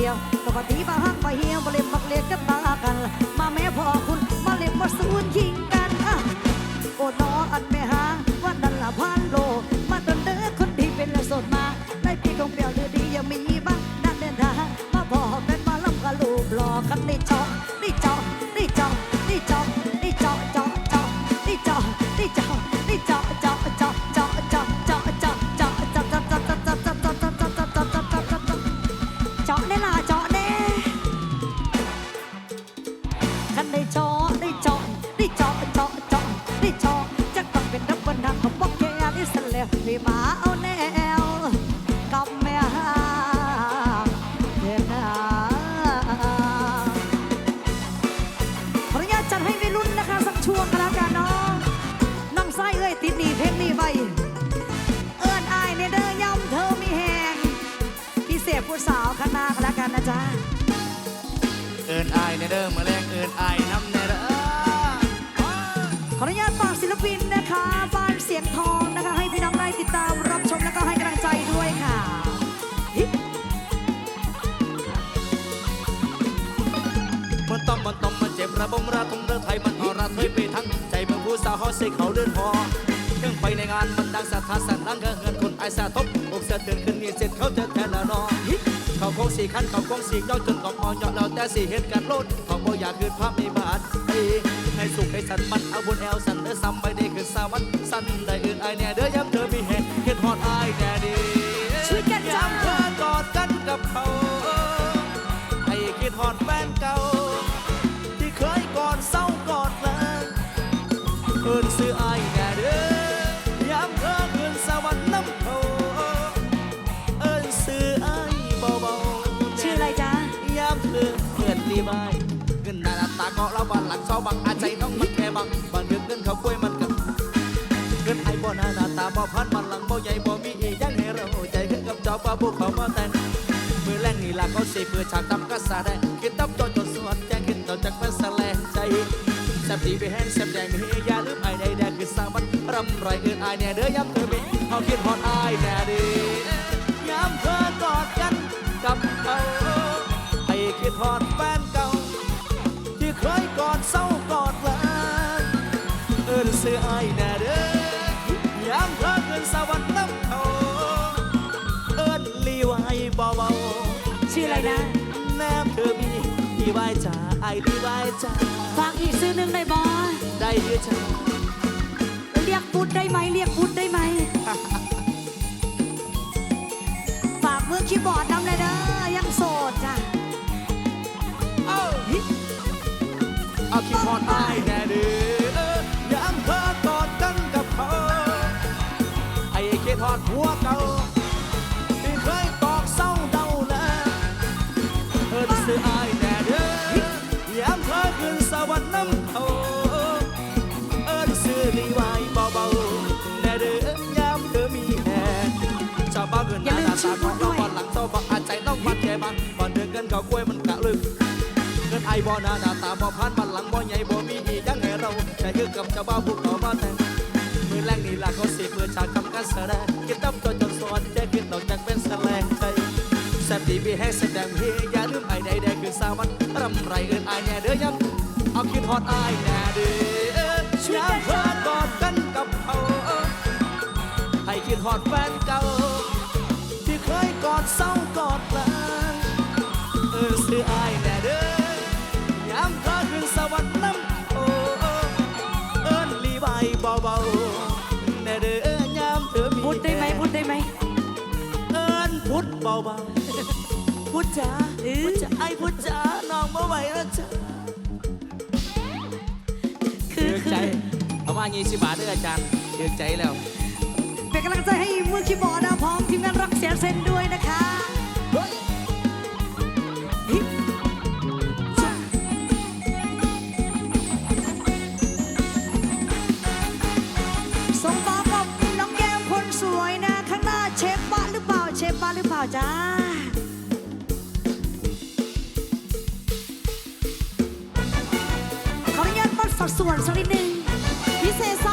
ดียวปกติมาหักมาเหี่ยวมาเล่น Nên. น้ากันแล้วกันนะจ๊ะเอินอายในเด้อมาแรงเอินอายน้ำในเด้อขออนุญาตฝากศิลปินนะคะบ้านเสียงทองนะคะ ให้พี่น้องได้ติดตามรับชมแล้วก็ให้กำลังใจด้วยค่ะมันต้องมันต้องมันเจ็บระบมระทมเรือไทยมันเอาระเทยไปทั้งใจเมืองผู้สาวเฮาใส่เขาเดินพอเครื่องไปในงานมันดังสะท้านสั่นดังเงินเงินคนไอายสะทบอกสะเตือนขึ้นนี่เสร็จเขาเจอแทนละนอเขาค งสี่ขั้นเขาคงสี่ย่อยจนกองมอยอแล้วแต่สี่เหตุการณ์โลดเขาบ่อยากคืนภาพในบาดดีให้สุขให้สันมันเอาบนแอลสันเด้อซ้ำไปได้คืนสาวันสั้นได้อื่นไอายแน่เด้อย้ำเธอมีเห่เหตุหอดไอายแน่ดี เพื่อนรีบเงินหน้าตาเกาะแล้ววันหลังซอบังอาใจน้องมันแค่บังบางเดือนเงินเขากล้วยมันกับเงินไอ้บ่หน้าหน้าตาบ่พันมันหลังบ่ใหญ่บ่มีอีหยังให้เราใจขึ้นกับจอปลาบุกเขามาแต่งมือแรงนี่ล่ะเขาสิเพื่อฉากทำกษาแดงคิดตับจนจนสวดแจ้งขึ้นต่อจากแม่แสลงใจแซ่บดีไปแห้งแซ่บแดงมีอย่าลืมไอ้ใดแดงคือสามันรำไรเอื่นไอ้แน่เด้อย้ำเธอมีเขาคิดฮอดไอ้แน่ดีย้ำเธอกอดกันกับเขาให้คิดฮอด มีดีไว้จ่าไอ้ดีไว้จ่าฝากอีกซื้อหนึ่งได้บอได้เด้อจ้าเรียกพุทธได้ไหมเรียกพุทธได้ไหม ฝากมือคีย์บอร์ดนำเลยเด้อยังโสดจ้ะเอ้าเอาคิดฮอดไอ้ายแน่เด้อยามเธอกอดกันกับเขาให้คิดฮอดหัวเก่า ก่ากล้วยมันกะลึกเงินไอบ่หน้าหน้าตาบ่พันบันหลังบ่ใหญ่บ่มีอียังให้เราแต่คือกับชาวบ้านพวกเขามาแต่งมือแรงนี่ล่ะเขาสิมือฉากทำการแสดงคิดตับตัวจนสอนแค่คิดนอกจากเป็นแสลงใจแซ่บดีมีให้แสดงเฮอย่าลืมไอใดใดคือสามันรำไรเอินไอแน่เด้อย้ำเอาคิดฮอดไอแน่เด้อยามเธอกอดกันกับเขาให้คิดฮอดแฟนเก่าที่เคยกอดเศร้า คืออายแน่เด้อยามเธอขึ้นสวรรค์น้ำโอ้เอิ้นลีบายเบาๆแน่เด้อยามเธอมีพุทธได้ไหมพุทธได้ไหมเอิ้นพุทธเบาๆพุทธจ๋าพุทธจ๋าไอ้พุทธจ๋าน้องบ่ไหวแล้วจ้ะคือใจเอามา20บาทเด้ออาจารย์เดือดใจแล้ว เป็นกำลังใจให้มือคีย์บอร์ดนะพร้อมทีมงานรักเสียเซนด้วยนะคะ สัดส่วนสักนิดนึงพิเศษ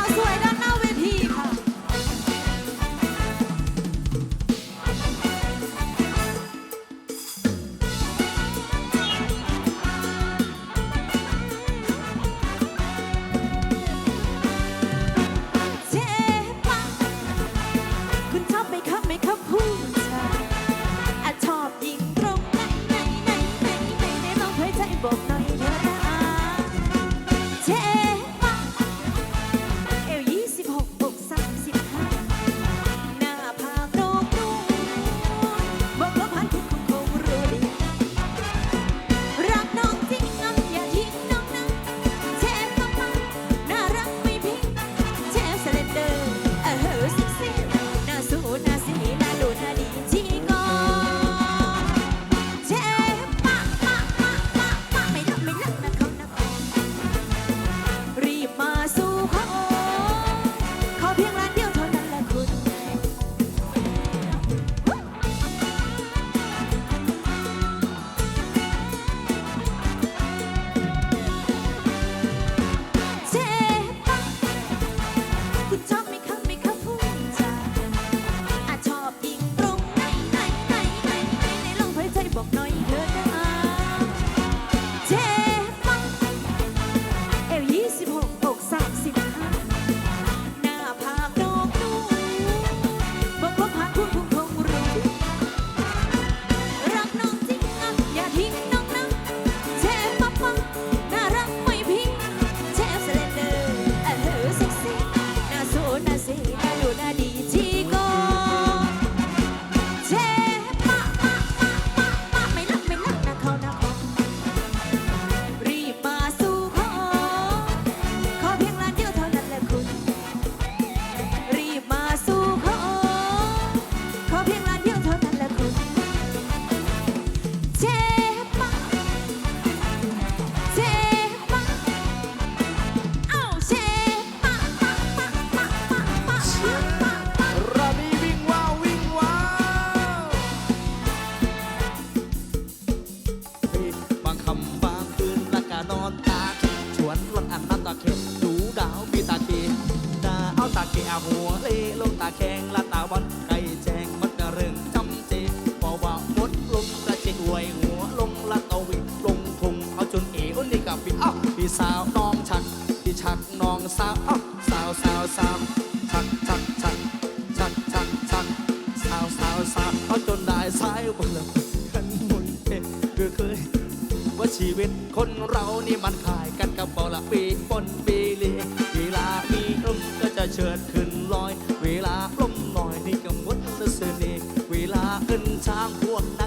สาวพี่ตาเกตาเอาตาเกเอาหัวเลลงตาแข็งละตาบอลไก่แจงมัดกระเริงจำเจเบกว่าหมดลงกระเจงวยหัวลงละตะวิลงทุงเอาจนเอ๋อนี่กับพี่อ้าวพี่สาวน้องชักพี่ชักน้องสาวอ้าวสาวสาวสาวชักชักชักชักชักชักสาวสาวสาวเอาจนได้สายบนละขันมุนเอ็คือเคยว่าชีวิตคนเรานี่มันขายกันกับบาละปีปนปี เชิดขึ้นลอย เวลาปล้มหน่อยนี่ก็มุดเสน่ห์เวลาขึ้นช้างพวกนั้น